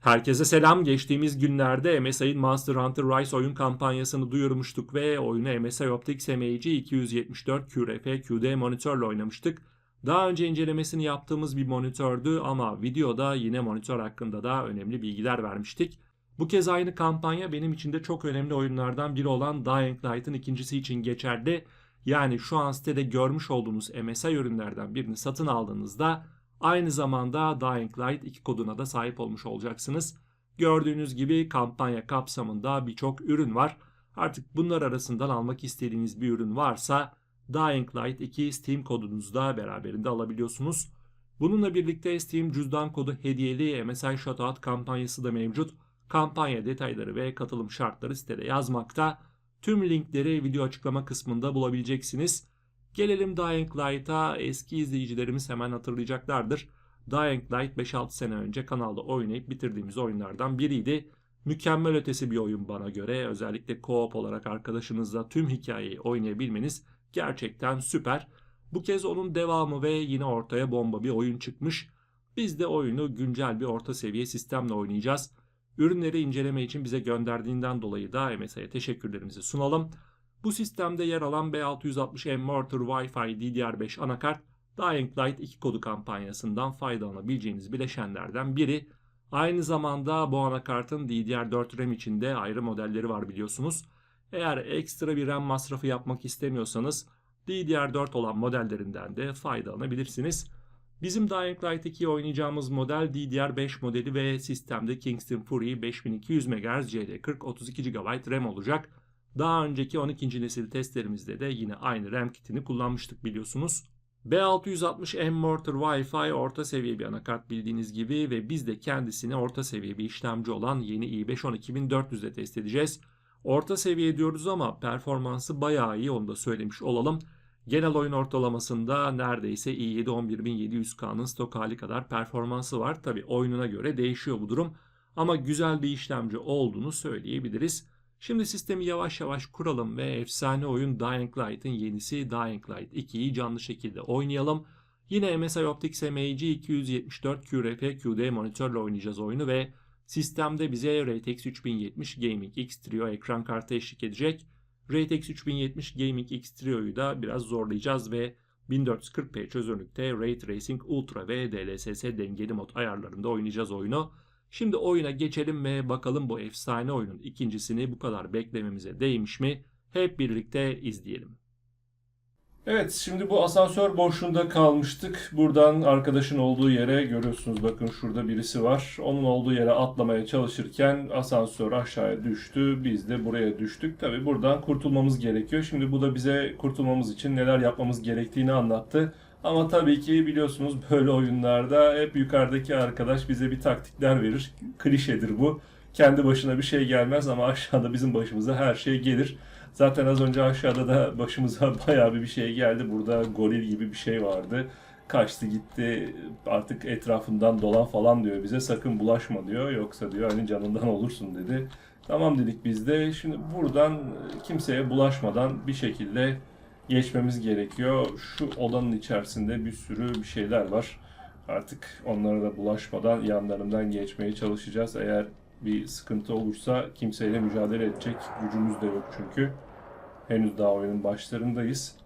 Herkese selam. Geçtiğimiz günlerde MSI'nin Monster Hunter Rise oyun kampanyasını duyurmuştuk ve oyunu MSI Optics MAG 274 QRF QD monitörle oynamıştık. Daha önce incelemesini yaptığımız bir monitördü ama videoda yine monitör hakkında da önemli bilgiler vermiştik. Bu kez aynı kampanya benim için de çok önemli oyunlardan biri olan Dying Light'ın ikincisi için geçerli. Yani şu an sitede görmüş olduğunuz MSI ürünlerden birini satın aldığınızda aynı zamanda Dying Light 2 koduna da sahip olmuş olacaksınız. Gördüğünüz gibi kampanya kapsamında birçok ürün var. Artık bunlar arasından almak istediğiniz bir ürün varsa Dying Light 2 Steam kodunuzu da beraberinde alabiliyorsunuz. Bununla birlikte Steam cüzdan kodu hediyeli MSI Shoutout kampanyası da mevcut. Kampanya detayları ve katılım şartları sitede yazmakta. Tüm linkleri video açıklama kısmında bulabileceksiniz. Gelelim Dying Light'a eski izleyicilerimiz hemen hatırlayacaklardır. Dying Light 5-6 sene önce kanalda oynayıp bitirdiğimiz oyunlardan biriydi. Mükemmel ötesi bir oyun bana göre. Özellikle co-op olarak arkadaşınızla tüm hikayeyi oynayabilmeniz gerçekten süper. Bu kez onun devamı ve yine ortaya bomba bir oyun çıkmış. Biz de oyunu güncel bir orta seviye sistemle oynayacağız. Ürünleri inceleme için bize gönderdiğinden dolayı da MSI'ye teşekkürlerimizi sunalım. Bu sistemde yer alan B660M Mortar Wi-Fi DDR5 anakart Dying Light 2 kodu kampanyasından faydalanabileceğiniz bileşenlerden biri. Aynı zamanda bu anakartın DDR4 RAM için de ayrı modelleri var biliyorsunuz. Eğer ekstra bir RAM masrafı yapmak istemiyorsanız DDR4 olan modellerinden de faydalanabilirsiniz. Bizim Dying Light 2'yi oynayacağımız model DDR5 modeli ve sistemde Kingston Fury 5200 MHz CD40 32 GB RAM olacak. Daha önceki 12. nesil testlerimizde de yine aynı RAM kitini kullanmıştık biliyorsunuz. B660M Mortar Wi-Fi orta seviye bir anakart bildiğiniz gibi ve biz de kendisini orta seviye bir işlemci olan yeni i5 12400'de test edeceğiz. Orta seviye diyoruz ama performansı bayağı iyi onu da söylemiş olalım. Genel oyun ortalamasında neredeyse i7 11700K'nın stok hali kadar performansı var. Tabi oyununa göre değişiyor bu durum ama güzel bir işlemci olduğunu söyleyebiliriz. Şimdi sistemi yavaş yavaş kuralım ve efsane oyun Dying Light'ın yenisi Dying Light 2'yi canlı şekilde oynayalım. Yine MSI Optics MAG 274 QRF QD monitörle oynayacağız oyunu ve sistemde bize RTX 3070 Gaming X Trio ekran kartı eşlik edecek. RTX 3070 Gaming X Trio'yu da biraz zorlayacağız ve 1440p çözünürlükte Ray Tracing Ultra ve DLSS dengeli mod ayarlarında oynayacağız oyunu. Şimdi oyuna geçelim ve bakalım bu efsane oyunun ikincisini bu kadar beklememize değmiş mi? Hep birlikte izleyelim. Evet şimdi bu asansör boşluğunda kalmıştık. Buradan arkadaşın olduğu yere görüyorsunuz bakın şurada birisi var. Onun olduğu yere atlamaya çalışırken asansör aşağıya düştü. Biz de buraya düştük. Tabi buradan kurtulmamız gerekiyor. Şimdi bu da bize kurtulmamız için neler yapmamız gerektiğini anlattı. Ama tabii ki biliyorsunuz böyle oyunlarda hep yukarıdaki arkadaş bize bir taktikler verir. Klişedir bu. Kendi başına bir şey gelmez ama aşağıda bizim başımıza her şey gelir. Zaten az önce aşağıda da başımıza bayağı bir şey geldi. Burada goril gibi bir şey vardı. Kaçtı gitti artık etrafından dolan falan diyor bize. Sakın bulaşma diyor. Yoksa diyor hani canından olursun dedi. Tamam dedik biz de. Şimdi buradan kimseye bulaşmadan bir şekilde geçmemiz gerekiyor. Şu odanın içerisinde bir sürü bir şeyler var. Artık onlara da bulaşmadan yanlarından geçmeye çalışacağız. Eğer bir sıkıntı olursa kimseyle mücadele edecek gücümüz de yok çünkü. Henüz daha oyunun başlarındayız.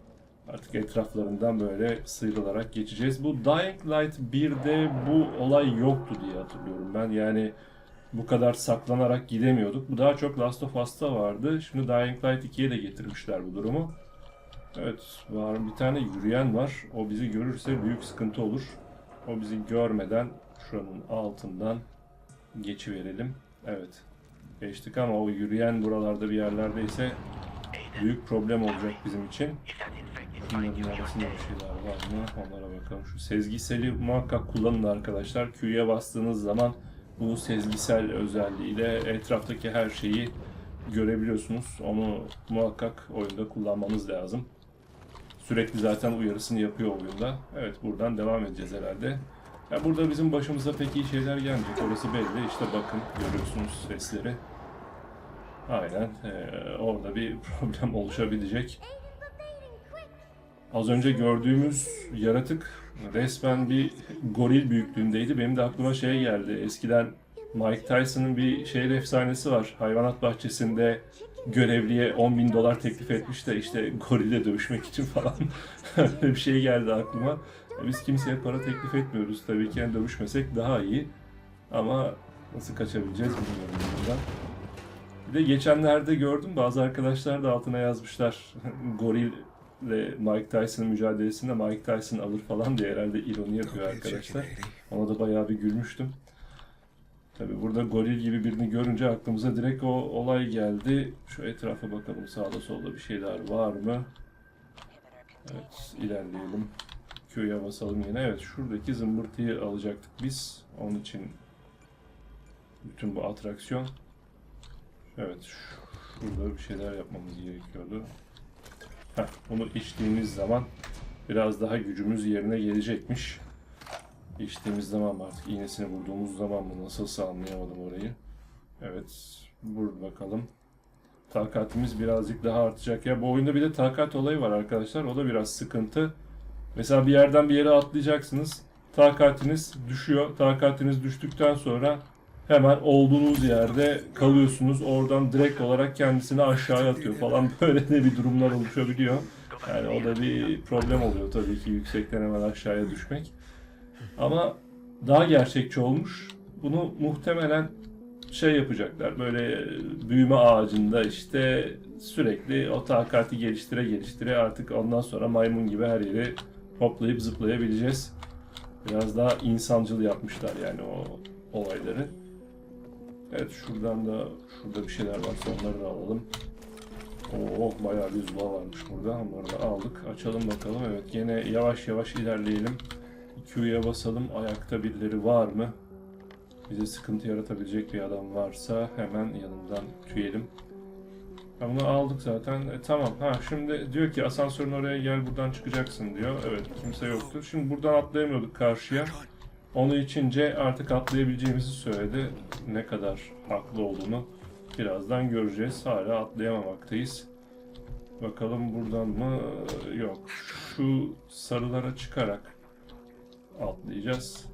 Artık etraflarından böyle sıyrılarak geçeceğiz. Bu Dying Light 1'de bu olay yoktu diye hatırlıyorum ben. Yani bu kadar saklanarak gidemiyorduk. Bu daha çok Last of Us'ta vardı. Şimdi Dying Light 2'ye de getirmişler bu durumu. Evet, var bir tane yürüyen var. O bizi görürse büyük sıkıntı olur. O bizi görmeden şuranın altından geçiverelim. Evet. Geçtik ama o yürüyen buralarda bir yerlerdeyse büyük problem olacak bizim için. Bunların arasında bir şeyler var mı? Onlara bakalım. Şu sezgiseli muhakkak kullanın arkadaşlar. Q'ya bastığınız zaman bu sezgisel özelliğiyle etraftaki her şeyi görebiliyorsunuz. Onu muhakkak oyunda kullanmanız lazım. Sürekli zaten uyarısını yapıyor oyunda. Evet buradan devam edeceğiz herhalde. Ya burada bizim başımıza pek iyi şeyler gelmeyecek. Orası belli. İşte bakın görüyorsunuz sesleri. Aynen. Ee, orada bir problem oluşabilecek. Az önce gördüğümüz yaratık resmen bir goril büyüklüğündeydi. Benim de aklıma şey geldi. Eskiden Mike Tyson'ın bir şehir efsanesi var. Hayvanat bahçesinde görevliye 10 bin dolar teklif etmiş de işte gorille dövüşmek için falan. Öyle bir şey geldi aklıma. Biz kimseye para teklif etmiyoruz. Tabii ki yani dövüşmesek daha iyi. Ama nasıl kaçabileceğiz bilmiyorum bundan. Bir de geçenlerde gördüm bazı arkadaşlar da altına yazmışlar. Goril ile Mike Tyson'ın mücadelesinde Mike Tyson alır falan diye herhalde ironi yapıyor arkadaşlar. Ona da bayağı bir gülmüştüm. Tabi burada goril gibi birini görünce aklımıza direkt o olay geldi. Şu etrafa bakalım sağda solda bir şeyler var mı? Evet ilerleyelim. Q'ya basalım yine. Evet şuradaki zımbırtıyı alacaktık biz. Onun için bütün bu atraksiyon. Evet şurada bir şeyler yapmamız gerekiyordu. Heh, bunu içtiğimiz zaman biraz daha gücümüz yerine gelecekmiş. İçtiğimiz zaman mı artık iğnesini vurduğumuz zaman mı nasılsa anlayamadım orayı. Evet vur bakalım. Takatimiz birazcık daha artacak. Ya bu oyunda bir de takat olayı var arkadaşlar. O da biraz sıkıntı. Mesela bir yerden bir yere atlayacaksınız. Takatiniz düşüyor. Takatiniz düştükten sonra hemen olduğunuz yerde kalıyorsunuz. Oradan direkt olarak kendisini aşağıya atıyor falan. Böyle de bir durumlar oluşabiliyor. Yani o da bir problem oluyor tabii ki yüksekten hemen aşağıya düşmek. Ama daha gerçekçi olmuş. Bunu muhtemelen şey yapacaklar. Böyle büyüme ağacında işte sürekli o takati geliştire geliştire artık ondan sonra maymun gibi her yeri hoplayıp zıplayabileceğiz. Biraz daha insancıl yapmışlar yani o olayları. Evet şuradan da şurada bir şeyler varsa onları da alalım. Oo bayağı bir zula varmış burada. Onları da aldık. Açalım bakalım. Evet gene yavaş yavaş ilerleyelim. Q'ya basalım. Ayakta birileri var mı? Bize sıkıntı yaratabilecek bir adam varsa hemen yanından tüyelim. Ha, bunu aldık zaten. E, tamam. Ha şimdi diyor ki asansörün oraya gel buradan çıkacaksın diyor. Evet kimse yoktu. Şimdi buradan atlayamıyorduk karşıya. Onu içince artık atlayabileceğimizi söyledi. Ne kadar haklı olduğunu birazdan göreceğiz. Hala atlayamamaktayız. Bakalım buradan mı? Yok. Şu sarılara çıkarak atlayacağız.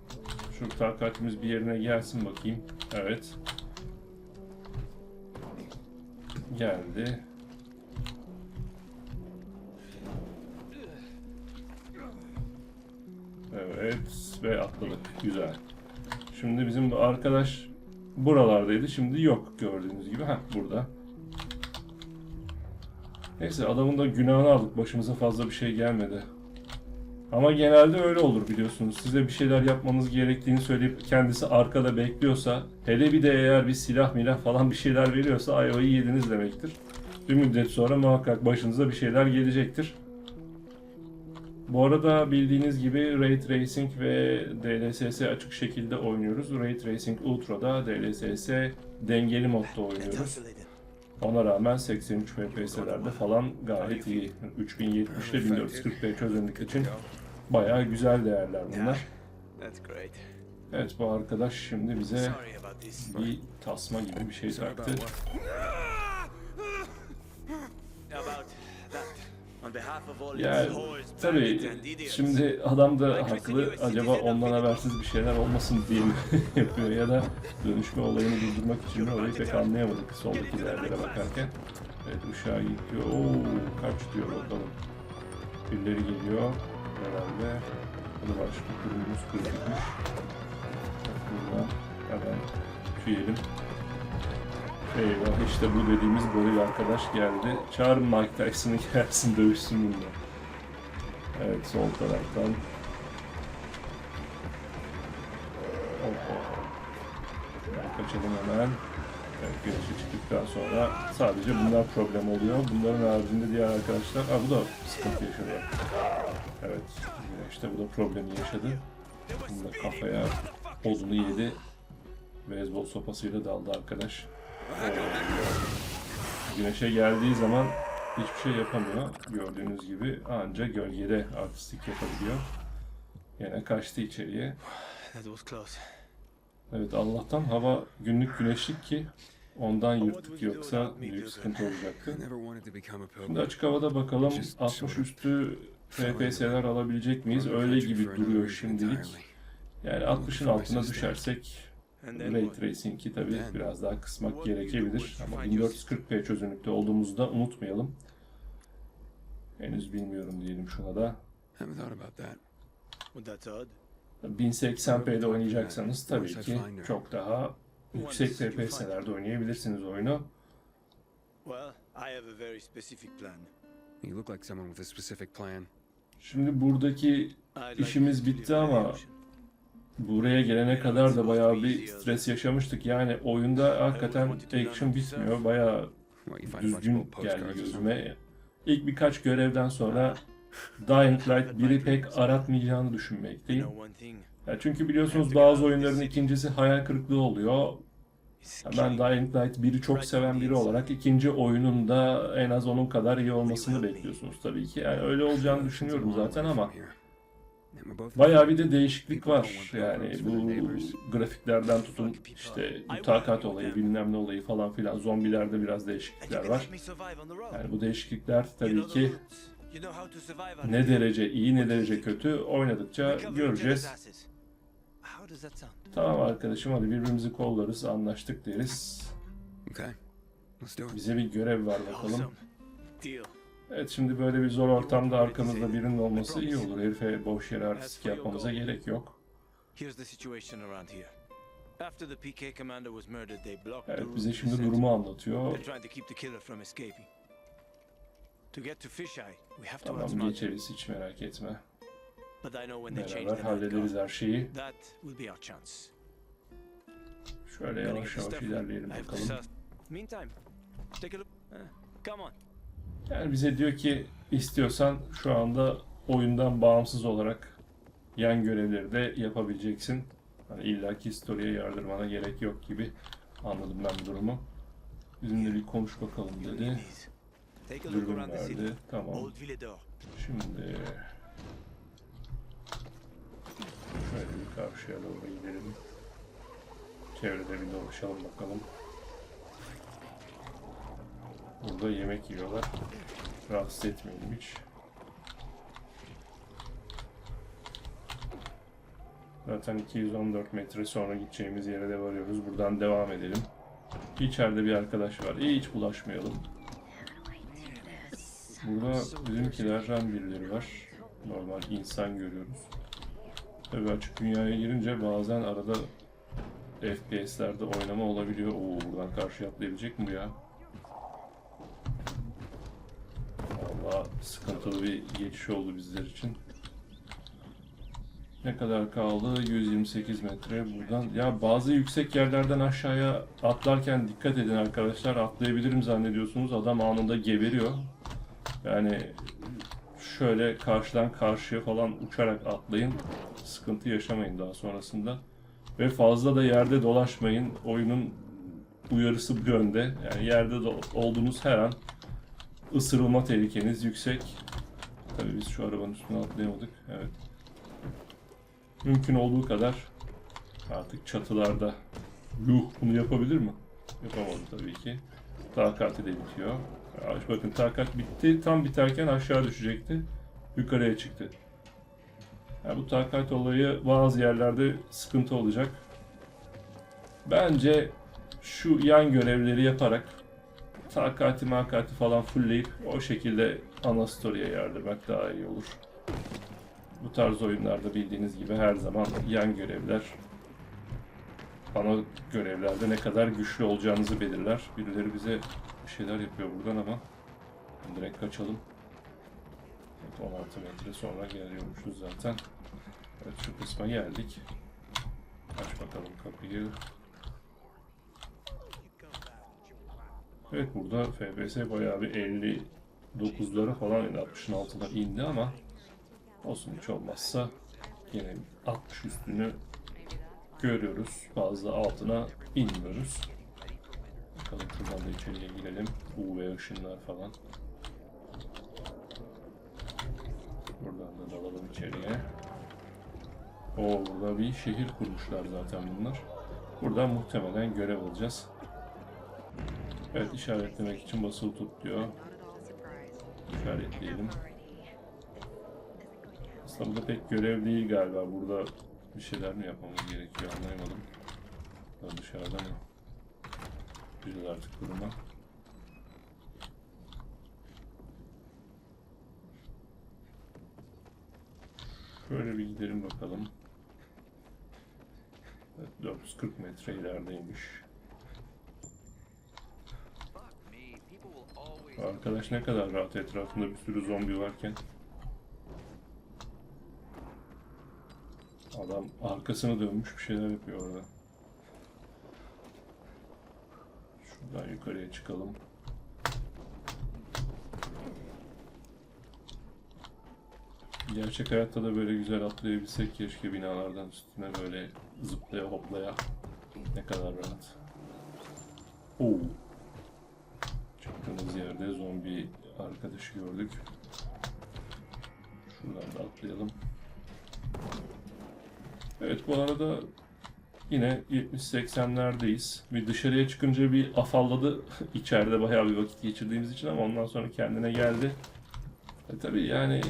Şu takatimiz bir yerine gelsin bakayım. Evet. Geldi. Evet ve atladık. Güzel. Şimdi bizim bu arkadaş buralardaydı. Şimdi yok gördüğünüz gibi. Heh burada. Neyse adamın da günahını aldık. Başımıza fazla bir şey gelmedi. Ama genelde öyle olur biliyorsunuz. Size bir şeyler yapmanız gerektiğini söyleyip kendisi arkada bekliyorsa, hele bir de eğer bir silah milah falan bir şeyler veriyorsa ayvayı yediniz demektir. Bir müddet sonra muhakkak başınıza bir şeyler gelecektir. Bu arada bildiğiniz gibi Ray Tracing ve DLSS açık şekilde oynuyoruz. Ray Tracing Ultra'da, DLSS dengeli modda oynuyoruz. Ona rağmen 83 FPS'lerde falan gayet iyi. 3070 ile 1440p çözünürlük için bayağı güzel değerler bunlar. Evet bu arkadaş şimdi bize bir tasma gibi bir şey taktı. On behalf of all Ya its whores, tabii şimdi adam da haklı. Acaba ondan habersiz bir şeyler olmasın diye mi yapıyor ya da dönüşme olayını durdurmak için mi orayı pek anlayamadık soldaki değerlere bakarken. Evet ışığa gidiyor. Oo kaç diyor bakalım. Birileri geliyor herhalde. Burada başka kurumumuz kırılmış. Buradan hemen tüyelim. Eyvah işte bu dediğimiz goril arkadaş geldi. Çağırın Mike Tyson'ı gelsin dövüşsün bununla. Evet sol taraftan. Hoppa. Kaçalım hemen. Evet güneşe çıktıktan sonra sadece bunlar problem oluyor. Bunların haricinde diğer arkadaşlar... Aa bu da sıkıntı yaşadı. Evet de bu da problemi yaşadı. Bunun da kafaya odunu yedi. Beyzbol sopasıyla daldı arkadaş. Güneşe geldiği zaman hiçbir şey yapamıyor. Gördüğünüz gibi anca gölgede artistik yapabiliyor. Yine kaçtı içeriye. Evet Allah'tan hava günlük güneşlik ki ondan yırttık yoksa büyük sıkıntı olacaktı. Şimdi açık havada bakalım 60 üstü FPS'ler alabilecek miyiz? Öyle gibi duruyor şimdilik. Yani 60'ın altına düşersek Ray? Tracing'i Yani. biraz daha kısmak gerekebilir ama find your 1440p çözünürlükte olduğumuzu da unutmayalım. Henüz bilmiyorum diyelim şuna da. Haven't thought about that. Well, that's odd. 1080p'de oynayacaksanız tabii ki çok daha yüksek FPS'lerde oynayabilirsiniz oyunu. Şimdi buradaki İşimiz bitti ama. Buraya gelene kadar da bayağı bir stres yaşamıştık. Yani oyunda hakikaten action bitmiyor. Bayağı düzgün geldi gözüme. İlk birkaç görevden sonra Dying Light 1'i pek aratmayacağını düşünmekteyim. Ya çünkü biliyorsunuz bazı oyunların ikincisi hayal kırıklığı oluyor. Ya Ben. Dying Light 1'i çok seven biri olarak ikinci oyunun da en az onun kadar iyi olmasını bekliyorsunuz tabii ki. Yani öyle olacağını düşünüyorum zaten ama bayağı bir de değişiklik var. Yani bu grafiklerden tutun işte takat olayı bilmem ne olayı falan filan zombilerde biraz değişiklikler var. Yani bu değişiklikler tabii ki ne derece iyi ne derece kötü oynadıkça göreceğiz. Tamam arkadaşım hadi birbirimizi kollarız anlaştık deriz. Bize bir görev ver bakalım. Evet şimdi böyle bir zor ortamda arkamızda birinin olması iyi olur. Herife boş yere artistik yapmamıza gerek yok. Evet bize şimdi durumu anlatıyor. Them. geçeriz hiç merak etme. Beraber hallederiz her şeyi. Şöyle yavaş yavaş ilerleyelim bakalım. Meantime, take a look. Uh, come on. Yani bize diyor ki istiyorsan şu anda oyundan bağımsız olarak yan görevleri de yapabileceksin. Hani illaki story'e yardırmana gerek yok gibi anladım ben bu durumu. Bizimle bir konuş bakalım dedi. Dürbün verdi. Tamam. Şimdi şöyle bir karşıya doğru gidelim. Çevrede bir dolaşalım bakalım. Burada yemek yiyorlar. Rahatsız etmeyelim hiç. Zaten 214 metre sonra gideceğimiz yere de varıyoruz. Buradan devam edelim. İçeride bir arkadaş var. Hiç bulaşmayalım. Burada bizimkilerden birileri var. Normal insan görüyoruz. Tabii açık dünyaya girince bazen arada FPS'lerde oynama olabiliyor. Oo buradan karşı atlayabilecek mi bu ya? Sıkıntılı bir geçiş oldu bizler için. Ne kadar kaldı? 128 metre buradan. Ya bazı yüksek yerlerden aşağıya atlarken dikkat edin arkadaşlar. Atlayabilirim zannediyorsunuz. Adam anında geberiyor. Yani şöyle karşıdan karşıya falan uçarak atlayın. Sıkıntı yaşamayın daha sonrasında. Ve fazla da yerde dolaşmayın. Oyunun uyarısı bu yönde. Yani yerde olduğunuz her an ısırılma tehlikeniz yüksek. Tabii biz şu arabanın üstüne atlayamadık. Evet. Mümkün olduğu kadar artık çatılarda Yuh bunu yapabilir mi? Yapamadı tabii ki. Takati de bitiyor. Bakın takat bitti. Tam biterken aşağı düşecekti. Yukarıya çıktı. Ya bu takat olayı bazı yerlerde sıkıntı olacak. Bence şu yan görevleri yaparak takati makati falan fullleyip o şekilde ana story'e yardırmak daha iyi olur. Bu tarz oyunlarda bildiğiniz gibi her zaman yan görevler ana görevlerde ne kadar güçlü olacağınızı belirler. Birileri bize bir şeyler yapıyor buradan ama direkt kaçalım. Evet, 16 metre sonra geliyormuşuz zaten. Evet şu kısma geldik. Aç bakalım kapıyı. Evet burada FPS bayağı bir 59'lara falan indi, 60'ın altına indi ama olsun hiç olmazsa yine 60 üstünü görüyoruz. Fazla altına inmiyoruz. Bakalım şuradan da içeriye girelim. UV ışınlar falan. Buradan da dalalım içeriye. O burada bir şehir kurmuşlar zaten bunlar. Buradan muhtemelen görev alacağız. Evet işaretlemek için basılı tut diyor. İşaretleyelim. Aslında burada pek görev değil galiba. Burada bir şeyler mi yapmamız gerekiyor anlayamadım. Daha dışarıda mı? Güzel artık duruma. Şöyle bir gidelim bakalım. Evet, 440 metre ilerideymiş. Arkadaş ne kadar rahat etrafında bir sürü zombi varken. Adam arkasını dönmüş bir şeyler yapıyor orada. Şuradan yukarıya çıkalım. Gerçek hayatta da böyle güzel atlayabilsek keşke binalardan üstüne böyle zıplaya hoplaya. Ne kadar rahat. Oo. Çıktığımız yerde zombi arkadaşı gördük. Şuradan da atlayalım. Evet bu arada yine 70-80'lerdeyiz. Bir dışarıya çıkınca bir afalladı. İçeride bayağı bir vakit geçirdiğimiz için ama ondan sonra kendine geldi. E tabii yani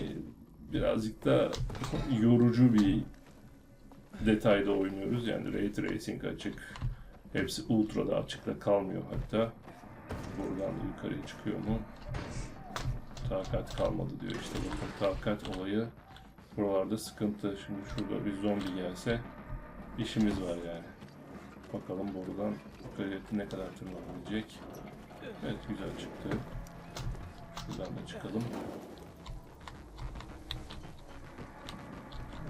birazcık da yorucu bir detayda oynuyoruz. Yani Ray Tracing açık. Hepsi Ultra'da açıkta kalmıyor hatta. Buradan da yukarıya çıkıyor mu? Takat kalmadı diyor işte bakın takat olayı. Buralarda sıkıntı. Şimdi şurada bir zombi gelse işimiz var yani. Bakalım buradan yukarıya ne kadar tırmanabilecek. Evet güzel çıktı. Şuradan da çıkalım.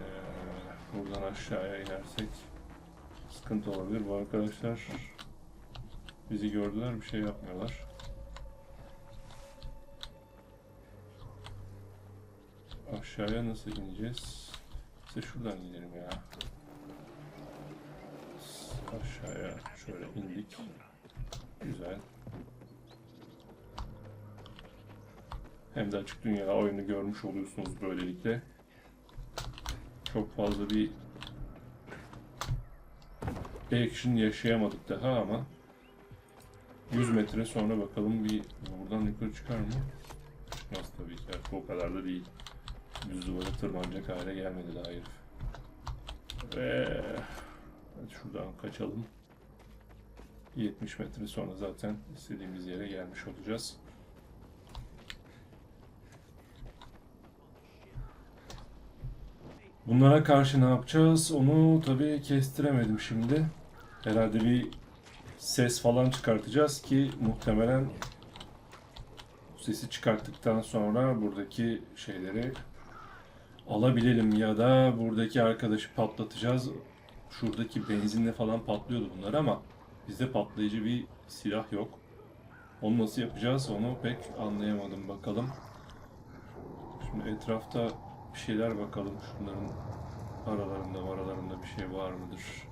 Ee, buradan aşağıya inersek sıkıntı olabilir. Bu arkadaşlar bizi gördüler bir şey yapmıyorlar. Aşağıya nasıl ineceğiz? İşte şuradan inelim ya. Aşağıya şöyle indik. Güzel. Hem de açık dünya oyunu görmüş oluyorsunuz böylelikle. Çok fazla bir action yaşayamadık daha ama 100 metre sonra bakalım bir buradan yukarı çıkar mı? Çıkmaz tabii ki. artık O kadar da değil. Düz duvara tırmanacak hale gelmedi daha herif. Ve hadi şuradan kaçalım. 70 metre sonra zaten istediğimiz yere gelmiş olacağız. Bunlara karşı ne yapacağız? Onu tabii kestiremedim şimdi. Herhalde bir ses falan çıkartacağız ki muhtemelen sesi çıkarttıktan sonra buradaki şeyleri alabilelim ya da buradaki arkadaşı patlatacağız. Şuradaki benzinle falan patlıyordu bunlar ama bizde patlayıcı bir silah yok. Onu nasıl yapacağız onu pek anlayamadım bakalım. Şimdi etrafta bir şeyler bakalım şunların aralarında aralarında bir şey var mıdır?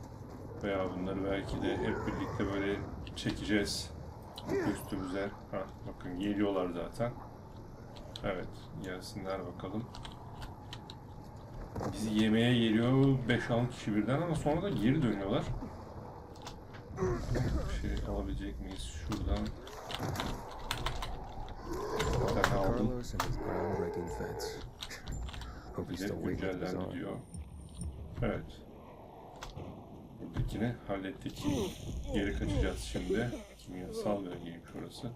Veya bunları belki de hep birlikte böyle çekeceğiz üstümüze. Ha, bakın geliyorlar zaten. Evet gelsinler bakalım. Bizi yemeğe geliyor 5-6 kişi birden ama sonra da geri dönüyorlar. Bir şey alabilecek miyiz şuradan? Tane aldım. Bir de güncellendi diyor. Evet. Buradakini hallettik. Geri kaçacağız şimdi. Kimyasal bölgeymiş orası.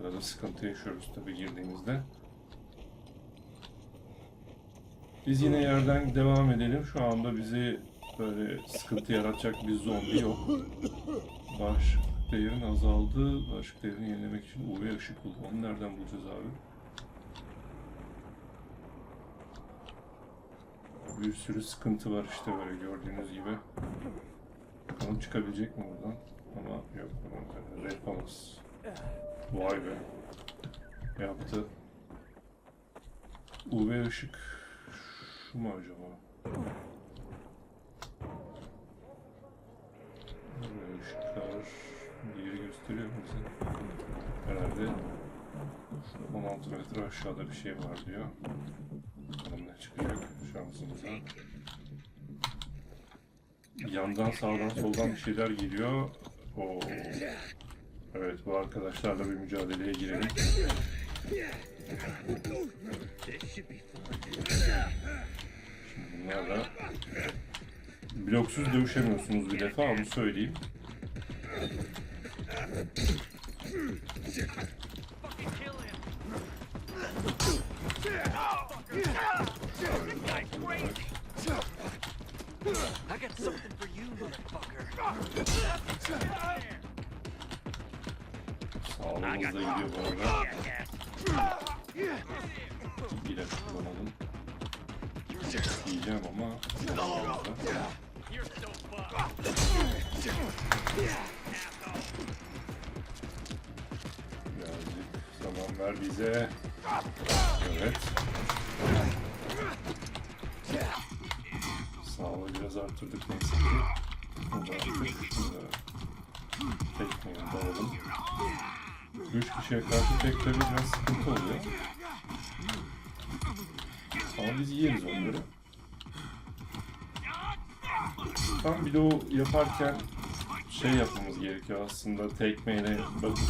Burada sıkıntı yaşıyoruz tabii girdiğimizde. Biz yine yerden devam edelim. Şu anda bizi böyle sıkıntı yaratacak bir zombi yok. Bağışıklık değerin azaldı. Bağışıklık değerini yenilemek için UV ışık. Onu nereden bulacağız abi? Bir sürü sıkıntı var işte böyle gördüğünüz gibi. Bakalım çıkabilecek mi buradan? Ama yok. Yapamaz. Vay be. Yaptı. UV ışık şu mu acaba? UV ışıklar bir yeri gösteriyor mu bize? Herhalde 16 metre aşağıda bir şey var diyor. Bakalım ne çıkacak şansımıza. Yandan sağdan soldan bir şeyler geliyor. Oo. Evet bu arkadaşlarla bir mücadeleye girelim. Şimdi bunlarla bloksuz dövüşemiyorsunuz bir defa onu söyleyeyim. I got something for you, motherfucker. Sağlığımız da gidiyor bu arada. İlaç kullanalım. Yiyeceğim ama. Birazcık zaman ver bize. Evet. Biraz arttırdık neyse ki. Burada artık evet. tekmeyi dalalım. Üç kişiye karşı tek tabi biraz sıkıntı oluyor. Ama biz yeriz onları. Tam o yaparken şey yapmamız gerekiyor aslında tekmeyle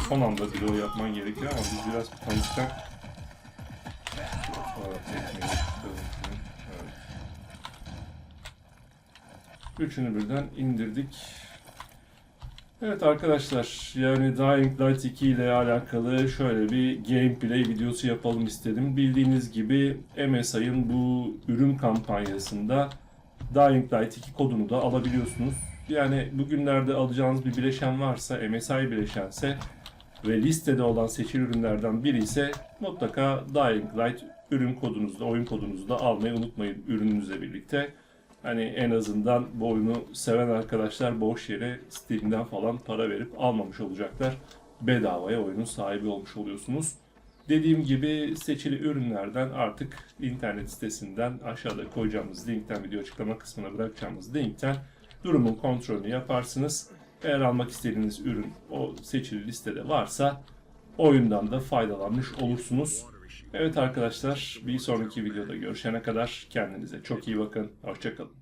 son anda o yapman gerekiyor ama biz biraz panikten Aa, tekmeyi tutalım. Evet. Üçünü birden indirdik. Evet arkadaşlar yani Dying Light 2 ile alakalı şöyle bir gameplay videosu yapalım istedim. Bildiğiniz gibi MSI'ın bu ürün kampanyasında Dying Light 2 kodunu da alabiliyorsunuz. Yani bugünlerde alacağınız bir bileşen varsa MSI bileşense ve listede olan seçili ürünlerden biri ise mutlaka Dying Light ürün kodunuzu da oyun kodunuzu da almayı unutmayın ürününüzle birlikte. Hani en azından bu oyunu seven arkadaşlar boş yere Steam'den falan para verip almamış olacaklar. Bedavaya oyunun sahibi olmuş oluyorsunuz. Dediğim gibi seçili ürünlerden artık internet sitesinden aşağıda koyacağımız linkten video açıklama kısmına bırakacağımız linkten durumun kontrolünü yaparsınız. Eğer almak istediğiniz ürün o seçili listede varsa oyundan da faydalanmış olursunuz. Evet arkadaşlar bir sonraki videoda görüşene kadar kendinize çok iyi bakın. Hoşçakalın.